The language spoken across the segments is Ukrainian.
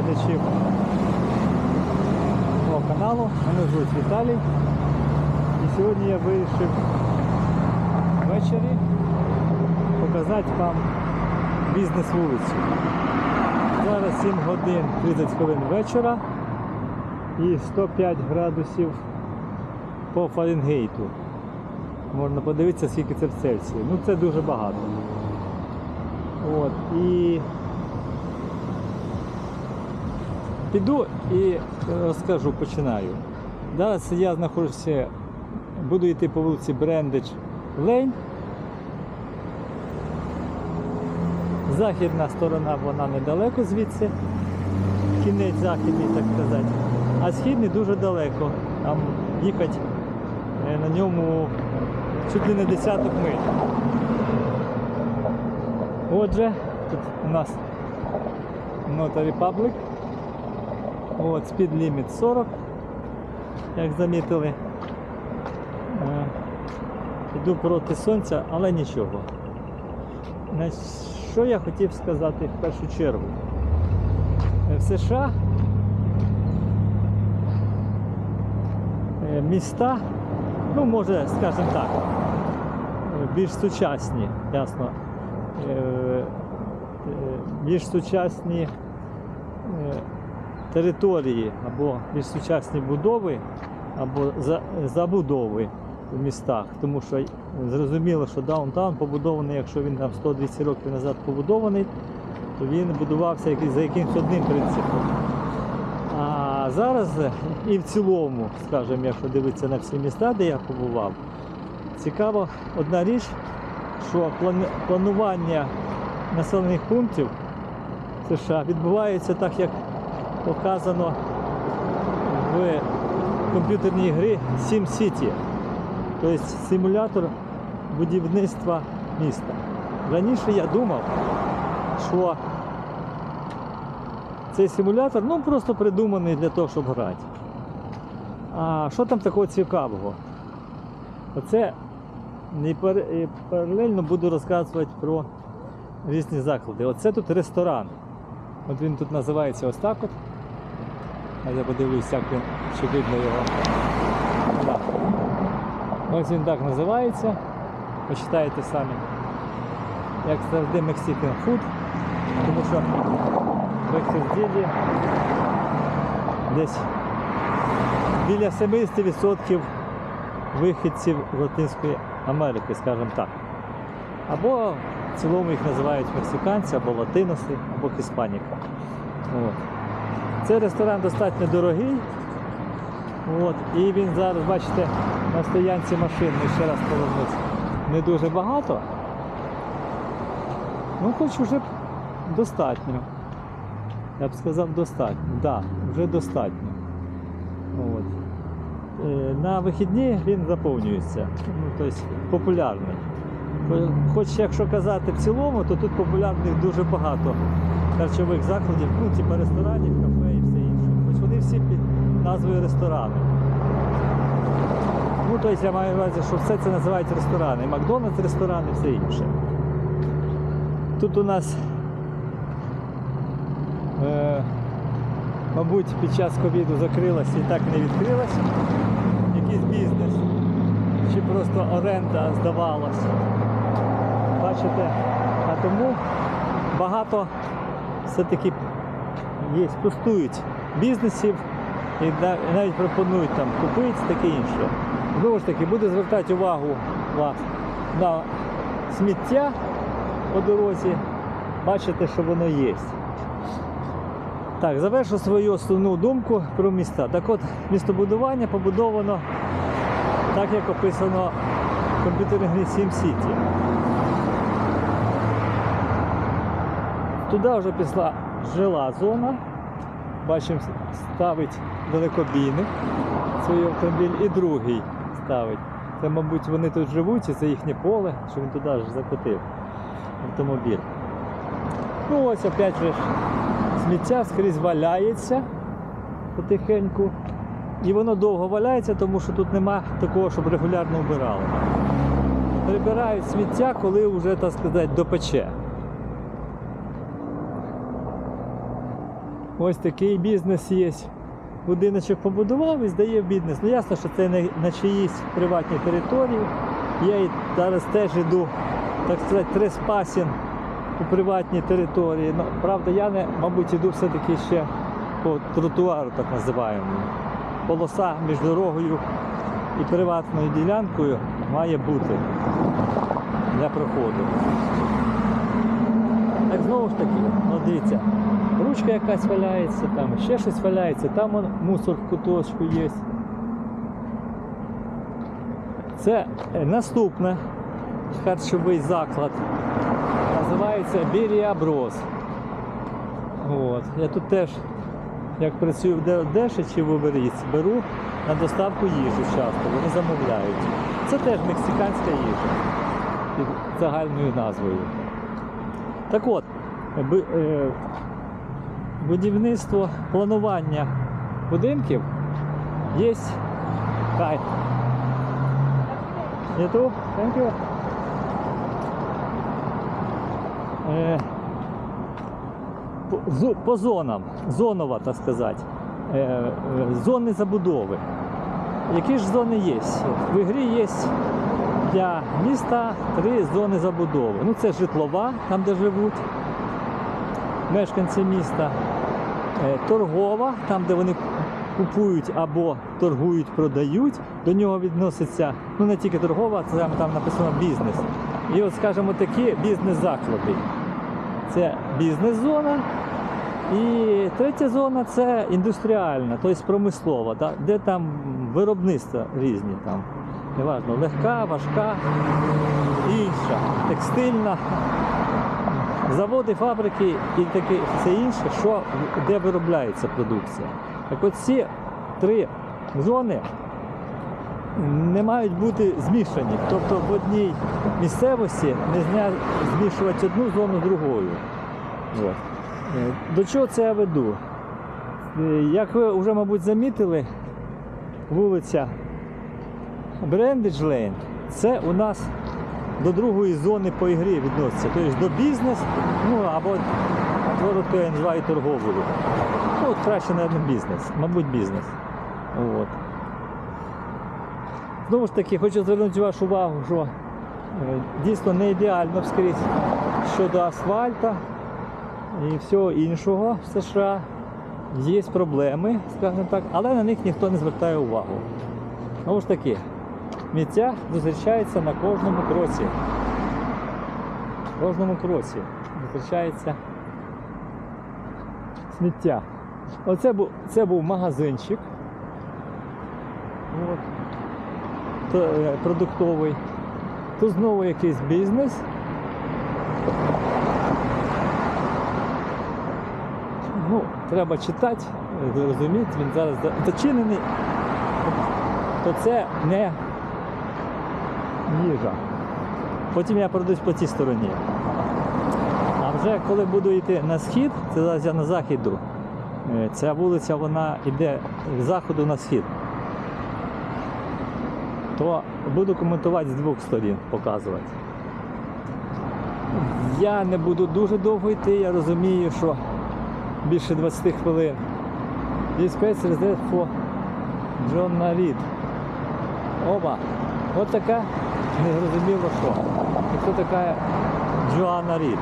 глядачів мого каналу. Мене звуть Віталій. І сьогодні я вирішив ввечері показати вам бізнес вулицю. Зараз 7 годин 30 хвилин вечора і 105 градусів по Фаренгейту. Можна подивитися, скільки це в Цельсії. Ну це дуже багато. От, і піду і розкажу, починаю. Зараз я знаходжуся, буду йти по вулиці Брендич Лейн. Західна сторона вона недалеко звідси, кінець західний, так сказати, а східний дуже далеко. Там їхати е, на ньому чуть ли не десяток миль. Отже, тут у нас Notary Public. От, speed limit 40, як замітили. Е, Іду проти сонця, але нічого. Що я хотів сказати в першу чергу? Е, В США е, міста, ну може, скажімо так, е, більш сучасні, ясно, е, е, більш сучасні е, території або більш сучасні будови, або забудови в містах. Тому що зрозуміло, що даунтаун побудований, якщо він там 100-200 років назад побудований, то він будувався за якимось одним принципом. А зараз і в цілому, скажімо, якщо дивитися на всі міста, де я побував, цікаво одна річ, що планування населених пунктів США відбувається так, як показано в комп'ютерній грі SimCity, тобто симулятор будівництва міста. Раніше я думав, що цей симулятор ну, просто придуманий для того, щоб грати. А що там такого цікавого? Оце не пар- е, паралельно буду розказувати про різні заклади. Оце тут ресторан. От він тут називається ось так от. А я подивлюсь, як він, чи видно його. Да. Ось він так називається. Почитайте самі. Як завжди Mexican Food. Тому що в Ексерділі десь біля 70% вихідців Латинської Америки, скажімо так. Або в цілому їх називають мексиканці, або латиноси, або. От. Цей ресторан достатньо дорогий. От. І він зараз, бачите, на стоянці машин, ми ще раз повернусь, не дуже багато. Ну, хоч вже достатньо. Я б сказав достатньо. Так, да, вже достатньо. От. Е, На вихідні він заповнюється. Ну, тобто популярний. Хоч якщо казати в цілому, то тут популярних дуже багато харчових закладів, ну, типу ресторанів, кафе і все інше. Хоч вони всі під назвою ресторани. Ну, тобто я маю на увазі, що все це називають ресторани. Макдональдс ресторан і все інше. Тут у нас, е, мабуть, під час ковіду закрилась і так не відкрилась якийсь бізнес. Чи просто оренда здавалась. Бачите? А тому багато все-таки є, пустують бізнесів і навіть пропонують там купити таке інше. Знову ж таки, буду звертати увагу вас на сміття по дорозі. Бачите, що воно є. Так, завершу свою основну думку про міста. Так от, містобудування побудовано так, як описано в комп'ютерній грі SimCity. Туди вже пішла жила зона. Бачимо, ставить далекобійник свій автомобіль і другий ставить. Це, мабуть, вони тут живуть, і це їхнє поле, що він туди ж закотив автомобіль. Ну ось опять же сміття скрізь валяється потихеньку. І воно довго валяється, тому що тут нема такого, щоб регулярно вбирали. Прибирають сміття, коли вже, так сказати, допече. Ось такий бізнес є. Будиночок побудував і здає в бізнес. Ну ясно, що це не на чиїсь приватній території. Я і зараз теж іду, так сказати, треспасін у приватній території. Ну, правда, я не, мабуть, іду все-таки ще по тротуару, так називаємо. Полоса між дорогою і приватною ділянкою має бути для проходу. Так знову ж таки, ну дивіться, ручка якась валяється, там ще щось валяється, там он, мусор в куточку є. Це е, наступне харчовий заклад. Називається Бірія Брос. От. Я тут теж, як працюю в Деші чи в Uber беру на доставку їжу часто, вони замовляють. Це теж мексиканська їжа під загальною назвою. Так от, е, будівництво, планування будинків є. Hi. YouTube, thank you. Е, по, зонам, зонова, так сказати, е, зони забудови. Які ж зони є? В ігрі є для міста три зони забудови. Ну, це житлова, там де живуть мешканці міста, е, торгова, там де вони купують або торгують, продають. До нього відноситься ну не тільки торгова, це там, там написано бізнес. І от, скажімо, такі бізнес-заклади. Це бізнес-зона. І третя зона це індустріальна, тобто промислова, де там виробництва різні, там, неважно, легка, важка, інша, текстильна, заводи, фабрики і таке все інше, що, де виробляється продукція. Так от ці три зони не мають бути змішані. Тобто в одній місцевості не змішувати одну зону з другою. От. Е, До чого це я веду? Е, Як ви вже, мабуть, замітили, вулиця Брендидж Лейн це у нас до другої зони по ігрі відноситься. Тобто до бізнес, ну або я називаю торговою. Ну, от краще, мабуть, бізнес, мабуть, бізнес. От. Знову ж таки, хочу звернути вашу увагу, що е, дійсно не ідеально скрізь щодо асфальта і всього іншого в США. Є проблеми, скажімо так, але на них ніхто не звертає увагу. Знову ж таки, сміття зустрічається на кожному кроці. В кожному кроці зустрічається сміття. Оце був, це був магазинчик. От. Е, продуктовий. Тут знову якийсь бізнес. Ну, треба читати, е, зрозуміти, він зараз за- зачинений, то це не їжа. Потім я пройдусь по цій стороні. А вже коли буду йти на схід, це зараз я на захід е, ця вулиця вона йде з заходу на схід. То буду коментувати з двох сторін, показувати. Я не буду дуже довго йти, я розумію, що більше 20 хвилин. І for Джона Рід. Оба. От така незрозуміло що. І хто така Джоанна Рід.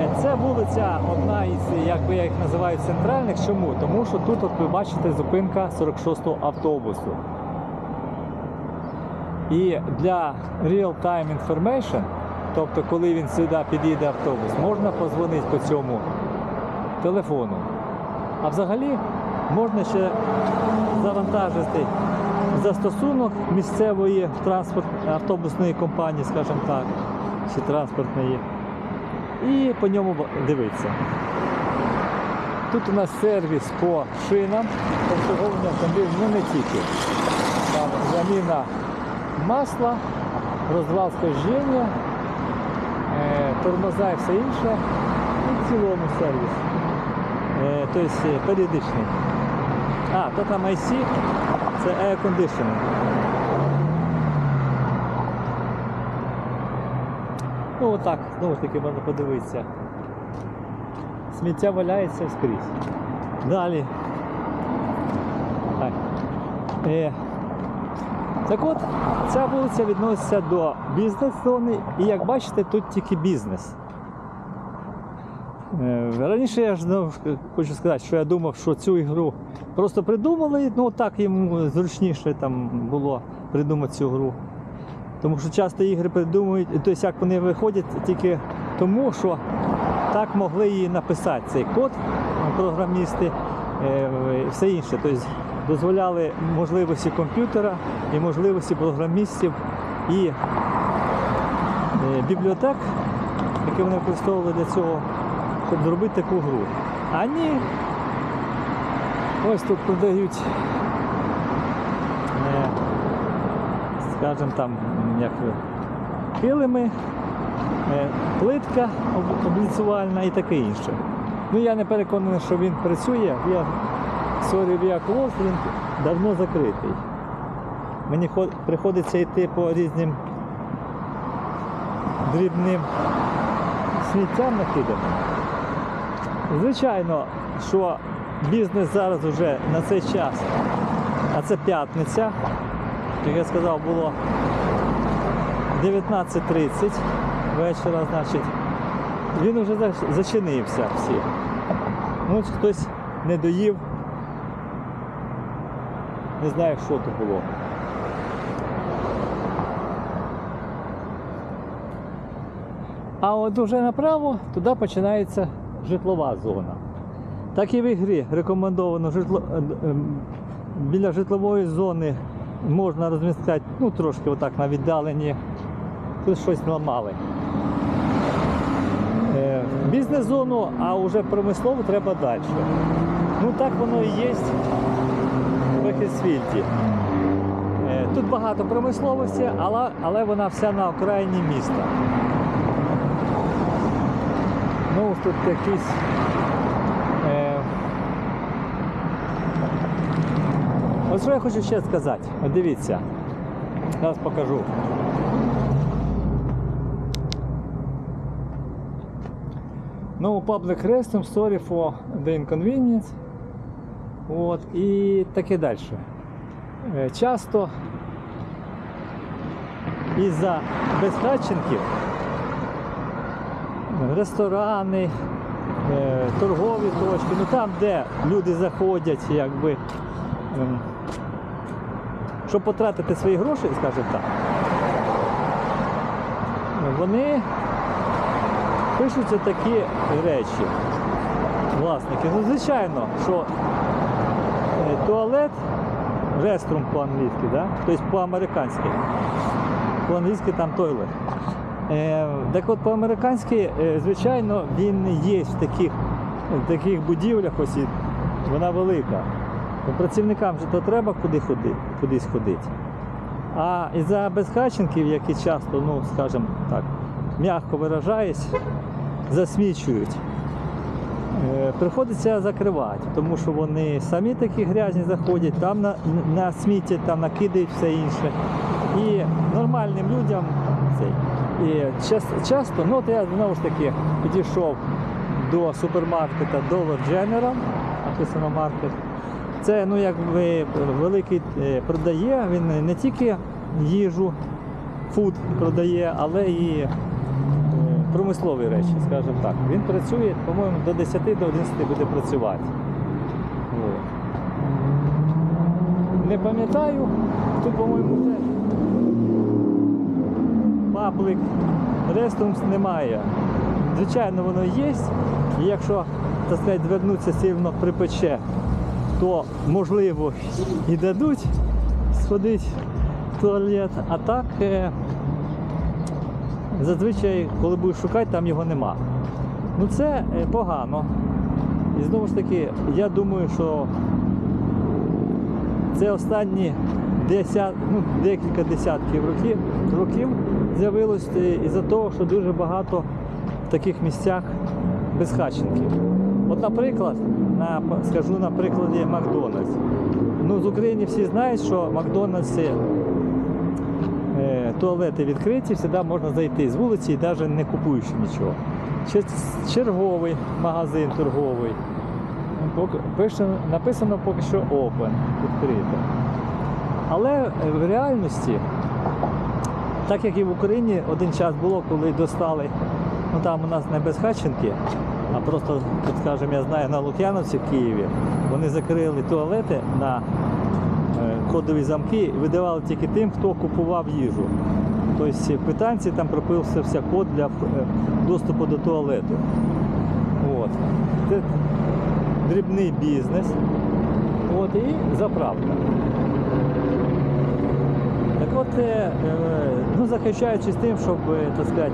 Е, Це вулиця одна із, як би я їх називаю, центральних. Чому? Тому що тут, от ви бачите, зупинка 46-го автобусу. І для real-time information, тобто коли він сюди підійде автобус, можна позвонити по цьому телефону. А взагалі можна ще завантажити застосунок місцевої транспорт автобусної компанії, скажімо так, чи транспортної, і по ньому дивитися. Тут у нас сервіс по шинам, обслуговування автомобілів, ну не тільки. Там заміна масла, розвал схождення, е, тормоза і все інше. І в цілому сервіс. Е, тобто е, періодичний. А, то там IC, це air conditioning. Ну отак, знову ж таки можна подивитися. Сміття валяється скрізь. Далі. Так. Е, так от, ця вулиця відноситься до бізнес-зони, і як бачите, тут тільки бізнес. Е, Раніше я ж ну, хочу сказати, що я думав, що цю ігру просто придумали, ну так йому зручніше там було придумати цю гру. Тому що часто ігри придумують, тобто як вони виходять тільки тому, що так могли її написати цей код програмісти е, і все інше. Тобто дозволяли можливості комп'ютера і можливості програмістів і е, бібліотек, які вони використовували для цього, щоб зробити таку гру. А ні, ось тут продають, е, скажімо там, як килими, е, плитка об- обліцювальна і таке інше. Ну я не переконаний, що він працює. Я Via Close, він давно закритий. Мені приходиться йти по різним дрібним сміттям накиданим. Звичайно, що бізнес зараз вже на цей час, а це п'ятниця, як я сказав, було 19.30 вечора, значить, він вже зачинився всі. Ну, хтось не доїв, не знаю, що то було. А от уже направо туди починається житлова зона. Так і в ігрі рекомендовано житло, е, ем, біля житлової зони можна розмістити ну, трошки отак на віддаленні. Тут щось ламали. Е, Бізнес-зону, а вже промислову треба далі. Ну так воно і є в Ехесвільді. Е, Тут багато промисловості, але, але вона вся на окраїні міста. Ну, тут якісь. Е... Ось що я хочу ще сказати. От дивіться. Зараз покажу. No public restroom, sorry for the inconvenience. От, і таке далі. Е, Часто із-за безхатченків ресторани, е, торгові точки, ну там, де люди заходять, якби, ем, щоб потратити свої гроші, скажімо так, вони пишуться такі речі, власники. Ну, звичайно, що е, туалет, реструм по-англійськи, да? тобто по-американськи. По-англійськи там тойлет. Е, так от по-американськи, е, звичайно, він є в таких, в таких будівлях, ось вона велика. Працівникам же то треба куди ходи, кудись ходити. А із-за безхатченків, які часто, ну, скажімо так, м'яко виражаюсь, засмічують. Е, Приходиться закривати, тому що вони самі такі грязні заходять, там на, на сміття там накидають все інше. І нормальним людям цей. І часто, ну от я знову ж таки підійшов до супермаркета Dollar General, написано маркет. Це ну якби великий е, продає, він не тільки їжу, фуд продає, але і е, промислові речі, скажімо так. Він працює, по-моєму, до 10 до 11 буде працювати. Не пам'ятаю, тут, по-моєму, теж паблик, реструмс немає. Звичайно, воно є. І якщо так сказати, звернутися сильно припече, то можливо і дадуть сходити в туалет. А так е, зазвичай, коли будеш шукати, там його нема. Ну це е, погано. І знову ж таки, я думаю, що це останні десят, ну, декілька десятків років, років з'явилось е, із-за того, що дуже багато в таких місцях безхатченків. От, наприклад, на, скажу на прикладі Макдональдс. Ну, з України всі знають, що Макдональдси е, туалети відкриті, завжди можна зайти з вулиці і навіть не купуючи нічого. Черговий магазин торговий. Написано поки що open, відкрито. Але е, в реальності, так як і в Україні один час було, коли достали, ну там у нас не безхатченки, а просто, тут скажімо, я знаю, на Лук'яновці в Києві, вони закрили туалети на е, кодові замки і видавали тільки тим, хто купував їжу. Тобто в питанці там прописався код для е, доступу до туалету. От. Це дрібний бізнес. От, і заправка. Так от, е, е, ну, захищаючись тим, щоб е, так сказати,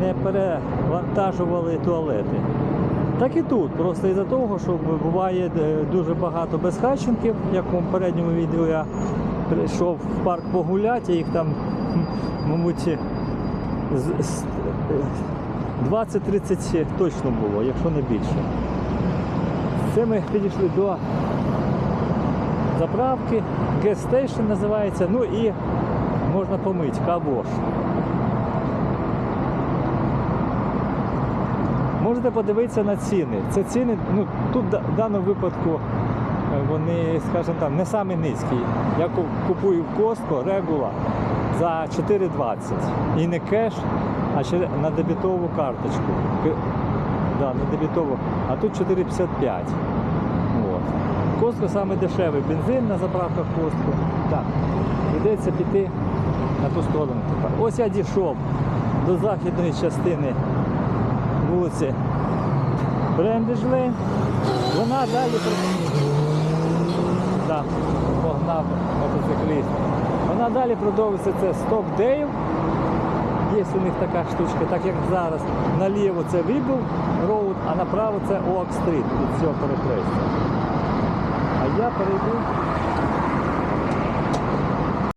не перевантажували туалети. Так і тут, просто із-за того, що буває е, дуже багато безхатченків, як у попередньому відео я прийшов в парк погуляти, їх там, мабуть, з- з- е, 20-30 точно було, якщо не більше. Це ми підійшли до заправки, station називається, ну і можна помити, кавош. Можете подивитися на ціни. Це ціни, ну тут в даному випадку е, вони, скажімо так, не самі низькі. Я купую в Costco регула за 4,20. І не кеш, а ще на дебітову карточку. Да, на дебітову. А тут 4,55. От. Костко саме дешевий бензин на заправках Костко. Так, прийдеться піти на ту сторону тепер. Ось я дійшов до західної частини вулиці Брендежлейн. Вона далі да, погнав мотоцикліст. Вона далі продовжується це Стокдейл. Є у них така штучка, так як зараз наліво це Вібл Роуд, а направо це Оак Стріт від цього перехрестя. А я перейду